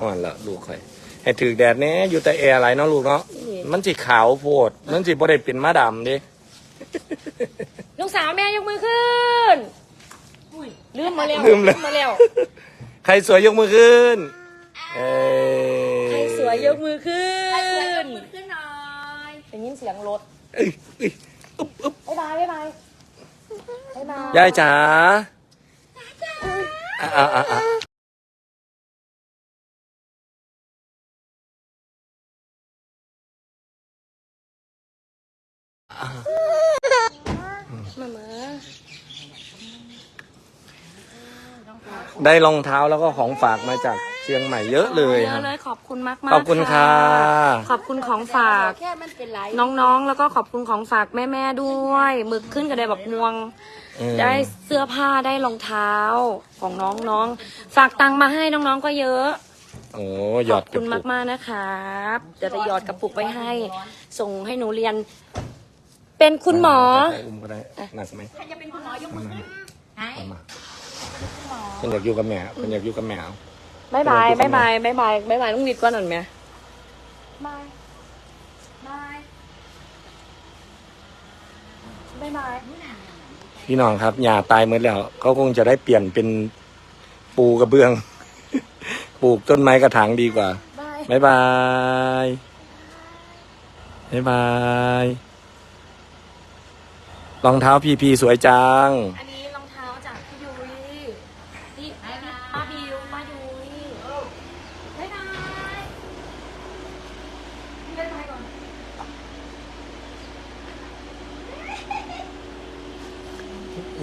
อ่อนละลูกข่อยให้ถือแดดแน่อยู่แต่แอร์ไรเนาะลูกเนาะมันสิขาวโพด มันสิบ่ได้เป็นมาดำเดิลูกสาวแม่ยกมือขึ้นลืมมาแล้วลืมเลยมาแล้ว ใครสวยยกมือขึ้นเอ้ยใครสวยยกมือขึ้นขึ้นหน่อยได้ยินเสียงรถเอ้ยเอ้ยอุ๊บอุ๊บบ๊ายบายบ๊ายบายบ๊ายบายยายจ๋าอะอะอะ มามาได้รองเท้าแล้วก็ของฝากมาจากเชียงใหม่เยอะเลยเยครัอะบ เลยขอบคุณมากมากขอบคุณค่ะขอบคุณของฝาก แค่มันเป็นไรน้องๆ แล้วก็ขอบคุณของฝากแม่ๆ ด้วยหมึกขึ้นกับได้แบบม่วงอืมได้เสื้อผ้าได้รองเท้าของน้องๆ ฝากตังค์มาให้น้องๆ ก็เยอะ โอ้หยขออดบกคุระณปุกมากๆ นะครับเดี๋ยวจะหยอดกระปุกไปให้ ส่งให้หนูเรียน เป็นคุณหมออุ้มก็ได้หนักไหมใครจะเป็นคุณหมอยกมือขึ้นไหนเอามาคนอยากอยู่กับแม่คนอยากอยู่กับแม่เอาบายบายเดี๋บายยวบายบายบายบายบายต้องวิดก่อนหน่อยไหมบายบายบายบายพี่น้องครับหญ้าตายหมดแล้วเขาคงจะได้เปลี่ยนเป็นปูกระเบื้อง ปลูกต้นไม้กระถางดีกว่าบายบ๊ายบายบ๊ายบาย รองเท้าพีพีสวยจัง อันนี้รองเท้าจากพี่ยุ้ยนี่ป้าบิวป้ายุ้ยบายบายบายบายก่อน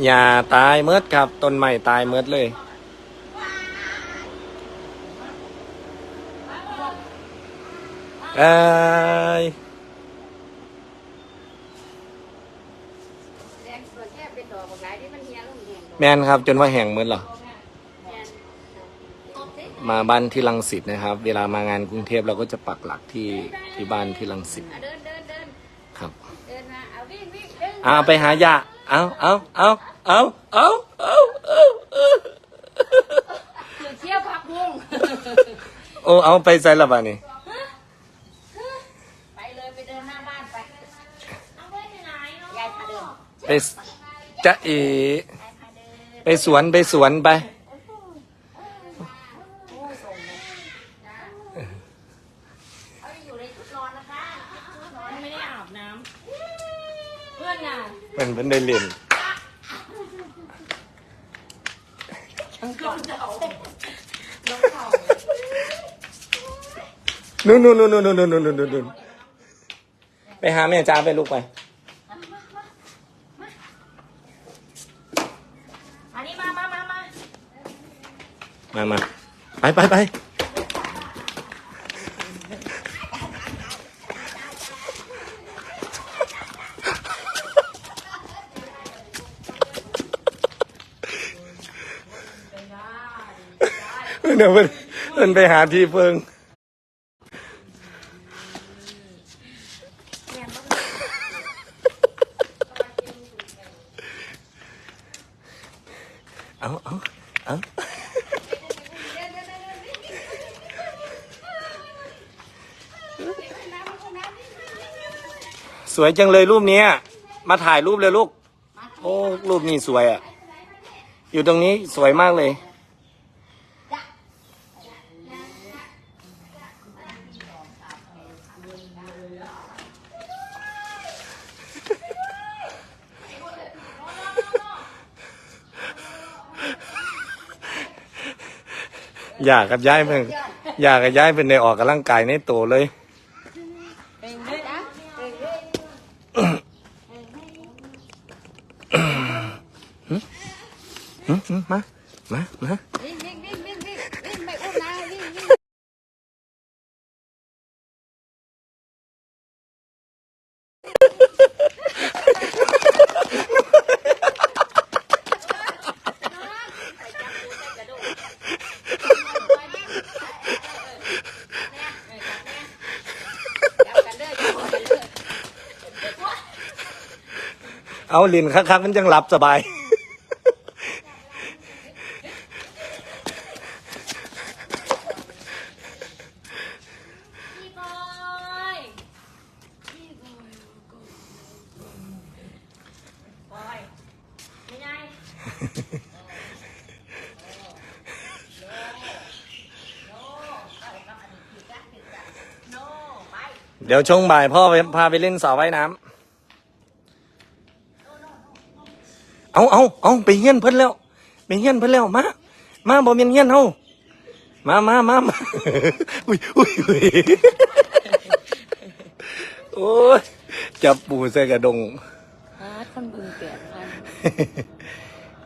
หญ้าตายเมดครับ ต้นไม้ตายเมดเลยเอ้ย แมนครับ จนว่าแห่งมืดเหรอ มาบ้านที่ลังสิตนะครับ เวลามางานกรุงเทพเราก็จะปักหลักที่ที่บ้านที่ลังสิตครับอาไปหายาเอาเอาเอาเอาเอาเอาเอาเที่ยวพักบุ้งโอ้เอาไปใจละบ้านี่ ไปจะเอ ไปสวนไปสวนไปเป็นเป็นได้เล่นนู่นนู่นนู่นนู่นนู่นนู่นนู่นไปหาแม่จ้าไปลูกไป มามาไปไปไปเดี๋ยวเพิ่นเพิ่นไปหาที่เพิงเอาเอาเอาส วยจังเลยรูปเนี้ย มาถ่ายรูปเลยลูก โอ้รูปนี้สวยอะ อยู่ตรงนี้สวยมากเลย อยากกับย้ายเพิ่งอยากกับย้ายเป็นในออกกำลังกายในโตเลย เอาลินคักๆมันจังหลับสบายพี่บอยบอยไม่ไงเดี๋ยวช่วงบ่ายพ่อไปพาไปเล่นสระว่ายน้ำ เอาเอาเอาไปเฮี้ยนเพิ่นแล้วไปเฮี้ยนเพิ่นแล้วมามาบ่เมียนเฮี้ยนเฮามามามามาอุ้ยอุ้ยอุ้ยโอ้ยจับปูใส่กระดงฮาร์ดคนบึงเปลี่ยนพัน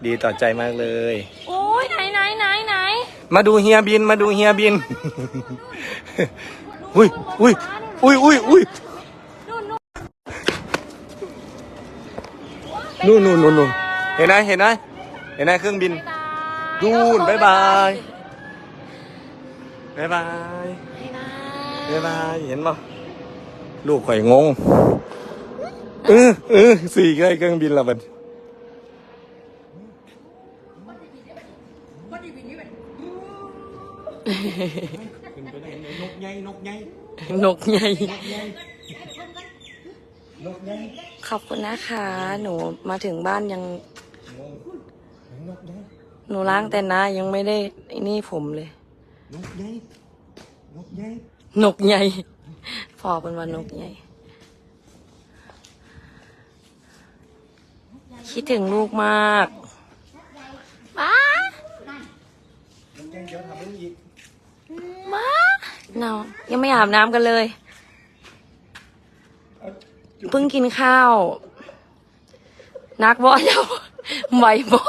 ดีต่อใจมากเลย โอ้ยไหนไหนไหนไหนมาดูเฮียบินมาดูเฮียบินอุ้ยอุ้ยอุ้ยอุ้ยอุ้ยนู่นนู่นนู่นนู่นนู่นนู่น เห็นไหมเห็นไหมเห็นไหมเครื่องบินนู่นบ๊ายบายบ๊ายบายบ๊ายบายเห็นป่ะลูกข่อยงงเออเออสี่เครื่องเครื่องบินละบัดนกใหญ่นกใหญ่นกใหญ่นกใหญ่ขอบคุณนะคะ หนูมาถึงบ้านยัง นกใหญ่หนูล้างแต่หน้ายังไม่ได้ไอ้นี่ผมเลย นกใหญ่นกใหญ่นกใหญ่พอเป็นว่านกใหญ่ คิดถึงลูกมากมานกใหญ่เดี๋ยวทำเรื่องอีกมาเนายังไม่อาบน้ำกันเลย เพิ่งกินข้าว นักบ่เจ้า ไหวบ่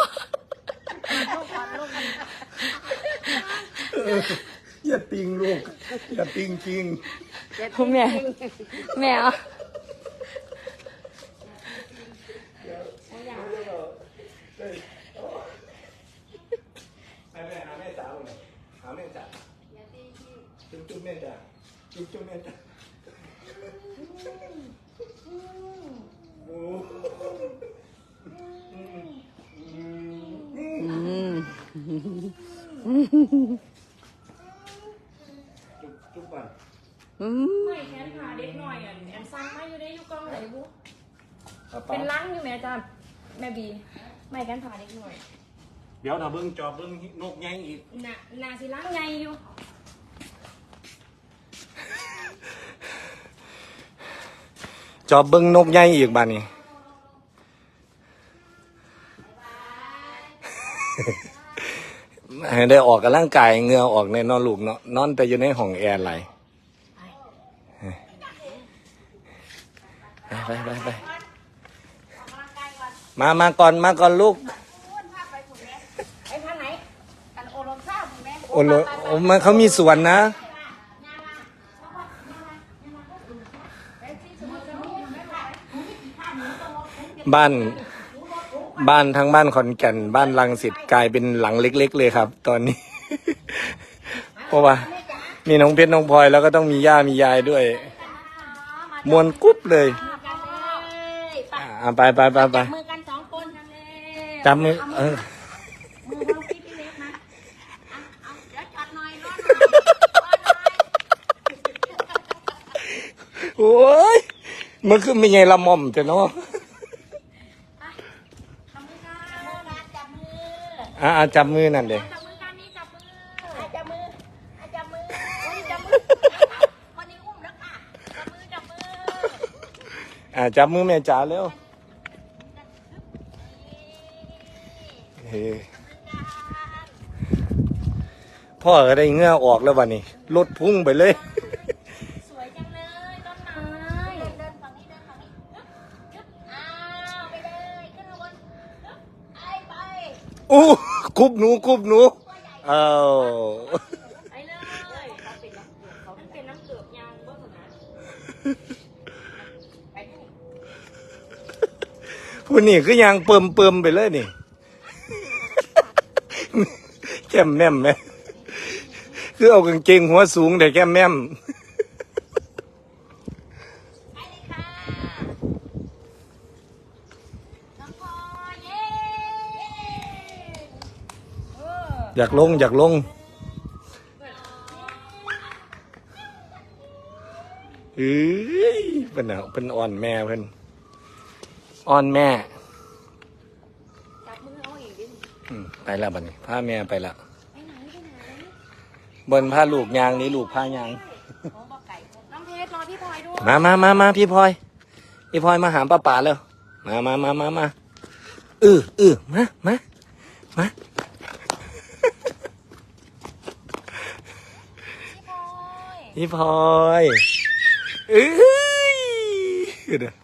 อย่าติงลูก อย่าติงจริง แม่ แม่เอา แม่แม่หาแม่จ๋าเลยหาแม่จ๋าจุ๊บจุ๊บแม่จ๋าจุ๊บจุ๊บแม่จ๋าโอ้ อืม จุ๊บจุ๊บก่อนอืมไม่แขนขาเด็กหน่อยอะแอนซังไม่อยู่ได้อยู่กล้องไหนบุเอาไปเป็นล้างอยู่แม่จ้าแม่บี ไม่แขนขาเด็กหน่อย เดี๋ยวถ้าเบิ้งจอบเบิ้งนกใหญ่อีกน่ะน่าสิล้างไงอยู่จอบเบิ้งนกใหญ่อีกบ้านี้ ให้ได้ออกกำลังกายเหงื่อออกในนอนลูกเนาะนอนแต่อยู่ในห้องแอร์ไหลไปไปไปมามาก่อนมาก่อนลูกไอ้ทางไหนกันโอโลซ่าผมแม่โอ้โหโอ้มันเขามีสวนนะบ้าน บ้านทั้งบ้านขอนแก่นบ้านลังสิตกลายเป็นหลังเล็ก ๆ เลยครับ ตอนนี้ เพราะว่า มีน้องเพชรน้องพลอยแล้วก็ต้องมีย่ามียายด้วย มวนกุ๊บเลยกันเลยไปอ่าไปไปไปไปมือกันสองคนกันเลยจับมือเออมือของพี่พี่เล็กนะเอาเอาเดี๋ยวจอดหน่อยรอหน่อยรอหน่อยโอ้ยมันคือไม่ไงละม่อมแต่เนาะ ทำมือกันจับมือกันจับมือ อ่าอ่าจับมือนั่นเด็จับมือกันนี่จับมืออะจับมืออะจับมือวันนี้จับมือวันนี้อุ้มแล้วค่ะจับมือจับมืออ่าจับมือแม่จ๋าเร็วเฮ้พ่อก็ได้เหงื่อออกแล้ววันนี้รถพุ่งไปเลย สวยจังเลยต้นไม้เดินเดินฝั่งนี้เดินฝั่งนี้ฮึบฮึบอ้าวไปเลยขึ้นข้างบนฮึบไปไป อู้ คุบหนูคุบหนูเอาไปเลยเขาเป็นน้ำเป็นน้ำเกลือกยางเบิ้งนะไปที่นี่ผู้นี่คือยังเปิมเปิมไปเลยนี่แก้มแม่มไหมคือเอากางเกงหัวสูงแต่แก้มแม่ม ไปเลยค่ะ อยากลง อยากลงเอ้ยเป็นอะเป็นอ่อนแม่เพิ่นอ่อนแม่จับมือเอาอีกดิอืมไปแล้วบัดนี้พาแม่ไปละไปไหนไปไหนบนพาลูกยางนี้ลูกพายางโอ้บอกไก่น้องเพชรรอพี่พลอยด้วยมามามามาพี่พลอยพี่พลอยมาหาป้าป๋าเลยมามามามามาเออเออมามามา พี่พลอยเอ้ยเดี๋ยว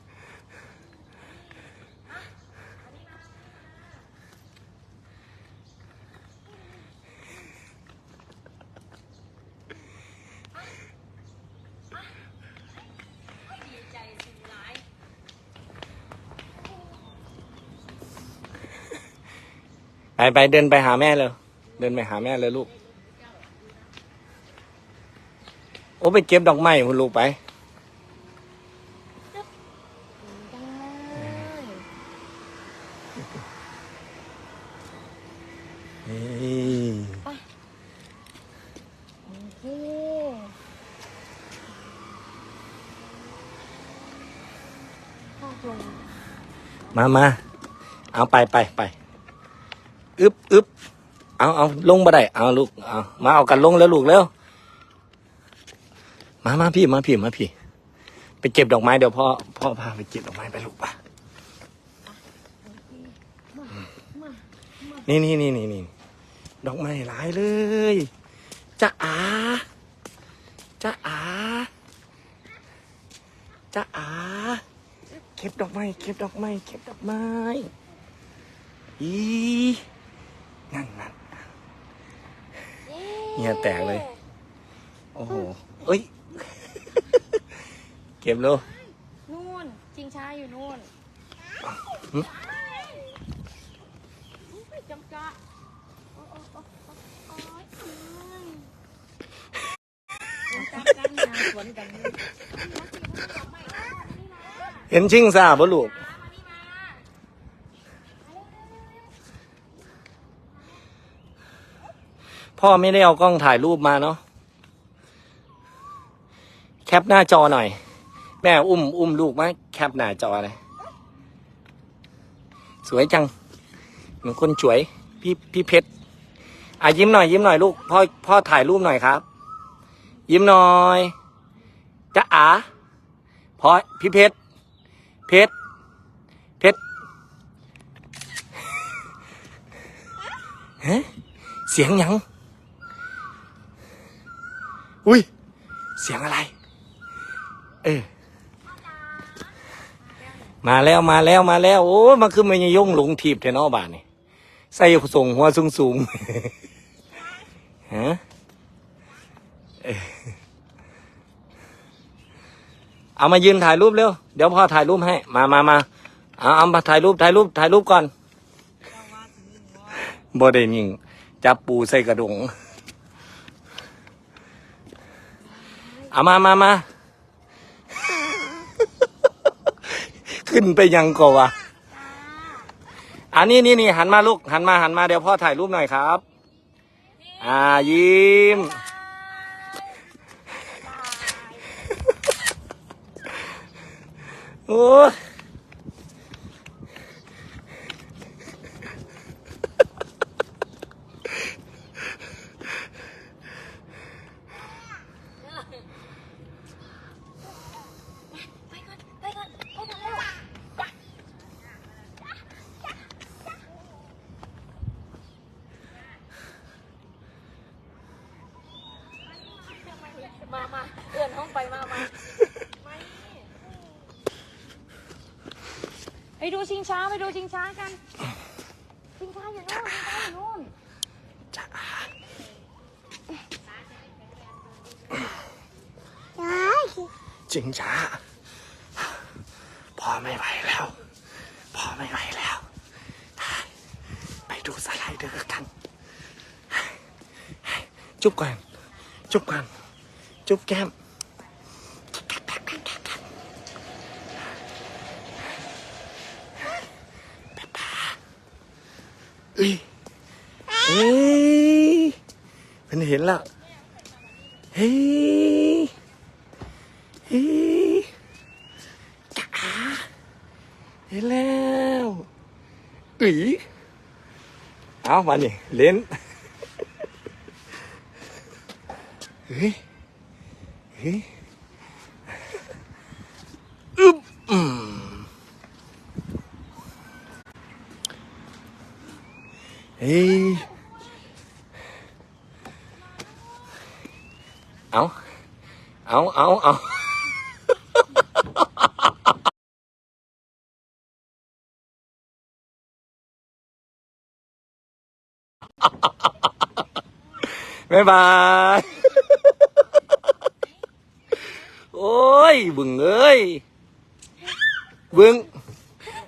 ไปไปเดินไปหาแม่เลย เดินไปหาแม่เลยลูก โอ้ไปเก็บดอกไม้คุณลูกไปจังเลยมามา เอาไปไปไปอึบอึบเอาเอาลงมาได้ เอาลูก เอามาเอากันลงแล้วลูกเร็ว มามาพี่มาพี่มาพี่ ไปเก็บดอกไม้เดี๋ยวพ่อพ่อพาไปเก็บดอกไม้ไปลูกป่ะนี่นี่นี่นี่นี่ดอกไม้หลายเลยจ้าอาจ้าอาจ้าอาเก็บดอกไม้เก็บดอกไม้เก็บดอกไม้อีนั่นนั่นเงียแตกเลย โอ้โหเอ้ย เก็บเร็วนู่นชิงช้าอยู่นู่นหึอุ๊ยจำกะโอ้โอ้โอ้โอ้โอ้ยอืมจับกันนะสวนกันเลยเห็นชิงซาบ่ลูกพ่อไม่ได้เอากล้องถ่ายรูปมาเนาะแคปหน้าจอหน่อย แม่อุ้มอุ้มลูกมาแคปหน้าจอเลยสวยจังเหมือนคนสวย พี่พี่เพชรอะยิ้มหน่อย ยิ้มหน่อยลูกพ่อพ่อถ่ายรูปหน่อยครับ ยิ้มหน่อยจะอาพอพี่เพชรเพชรเพชรฮะเสียงยัง อุ้ย เสียงอะไร เออ มาแล้วมาแล้วมาแล้ว โอ้มันคือมันยงหลงทีบเทนอบานนี่ใส่ส่งหัวสูงสูงฮะเออเอามายืนถ่ายรูปเร็ว เดี๋ยวพ่อถ่ายรูปให้ มามามาเอาเอามาถ่ายรูปถ่ายรูปถ่ายรูปก่อนบ่ได้ยิงจับปูใส่กระดงเอามามามา ขึ้นไปยังก่อวะอันนี้นี่นี่หันมาลูกหันมาหันมาเดี๋ยวพ่อถ่ายรูปหน่อยครับ อ่ายิ้ม โอ้ย มามาเอื่อนห้องไปมามาไปดูชิ งช้าไปดูชิงช้ากัน ชิงช้าอยู่นู่นชิงช้าอยู่นู่นจริงจ้าพ่อไม่ไหวแล้วพ่อไม่ไหวแล้วไปดูสไลเดอร์กันจุ๊บก่อนจุ๊บก่อนจุ๊บแก้มป๊าป๊า เอ้ยเอ้ยเห็นแล้วเฮ้ยเฮ้ยจ๋าเห็นแล้วอุ๋ยเอามานี่เล่นเฮ้ยเฮ้ยอึ๊บอืม Ê. Áo. Áo áo áo. Bye bye. Ôi, bừng ơi. Bừng.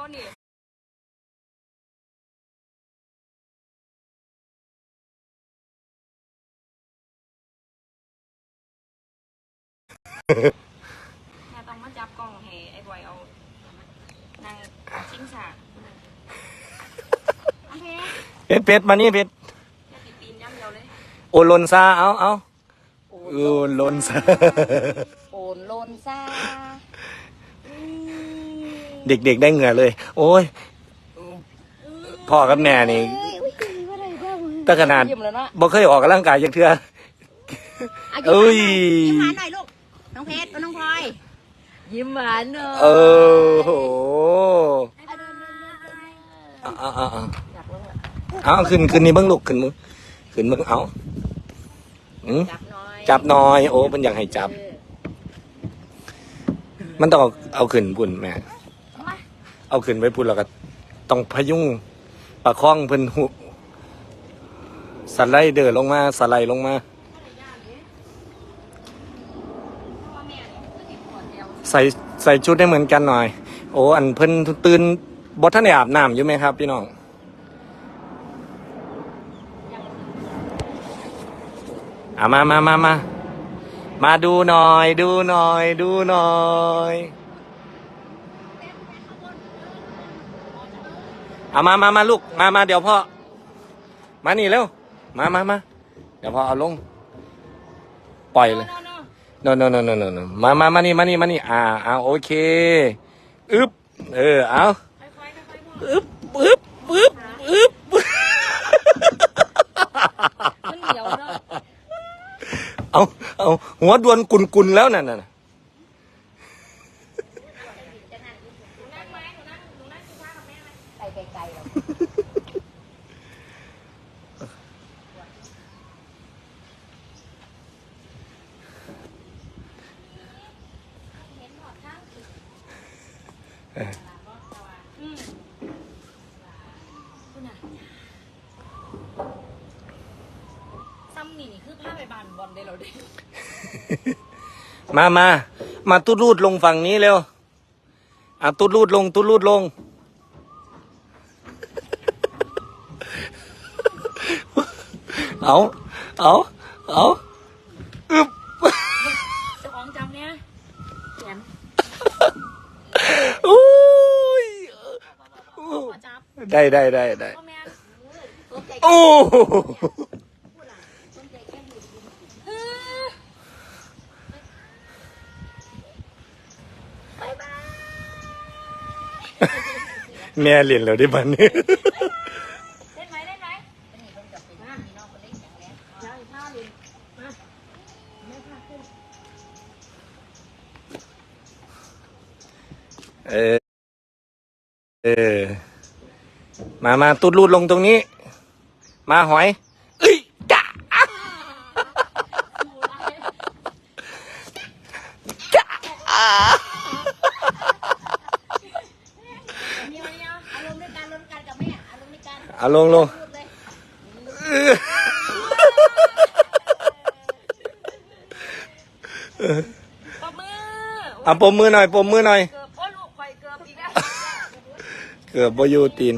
บ่นี่แม่ต้องมาจับกล้องให้ไอ้บอยเอานางชิงฉากอันเพชรเพชรเพชรมานี่เพชรแค่ติดตีนย่ำเดียวเลย โอลนซาเอาเอาโอลนซา โอนโลนซ่า เด็กๆได้เหงื่อเลย โอ้ยพ่อกับแม่นี่ตั้งขนาดยิ้มแล้วเนาะบ่เคยออกกำลังกายจักเทื่อเอ้ยยิ้มหวานหน่อยลูก น้องเพชรน้องพลอย ยิ้มหวานเนอะเออโหเอาเอาเอาเอาเอาขึ้นขึ้นนี่เบิ้งลูกขึ้นมึงขึ้นมึงเอาอืมจับหน่อยจับหน่อย โอ้มันอยากให้จับ มันต้องเอาเอาขึ้นปุ่นแม่ เอาขึ้นไว้ปุ่นแล้วก็ต้องพยุงประคองเพิ่นหุสไลเดอร์ลงมาสไลด์ลงมา ใส่ใส่ชุดได้เหมือนกันหน่อย โอ้อันเพิ่นตื่นบอท่านได้อาบน้ำอยู่ไหมครับ พี่น้องอะมามามามา มาดูหน่อย ดูหน่อย ดูหน่อย เอามามามาลูก มามาเดี๋ยวพ่อ มานี่เร็ว มามามาเดี๋ยวพ่อเอาลง ปล่อยเลย no no no no no no มามามานี่มานี่มานี่อ่าอ่าโอเค อึ๊บ เออ เอาอึ๊บอึ๊บอึ๊บอึ๊บมันเหนียวเนาะเอา เอา หัวดวนกุนกุนๆแล้วนั่นน่ะ นั่งไหมหนูนั่งหนูนั่งกินข้าวกับแม่ไหม ไปไกลๆหรอก ซ้ำนี่นี่คือผ้าใบบานบอล ได้เราได้มามา มาตุดรูดลงฝั่งนี้เร็วอะตุดรูดลง ตุดรูดลง เอาเอาเอาอึ๊บเจ้าของจำเนี่ยแขนอุ้ยขอจับได้ได้ได้ได้พ่อแม่โอ้ แม่เหรียนแล้วได้มันนี่เล่นเล่นไหเออเออ มามาตุดลูดลงตรงนี้ มาหอย เอาลงลงออะปมมือหน่อยปมมือหน่อย เกือบโบอยูตีน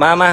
มามา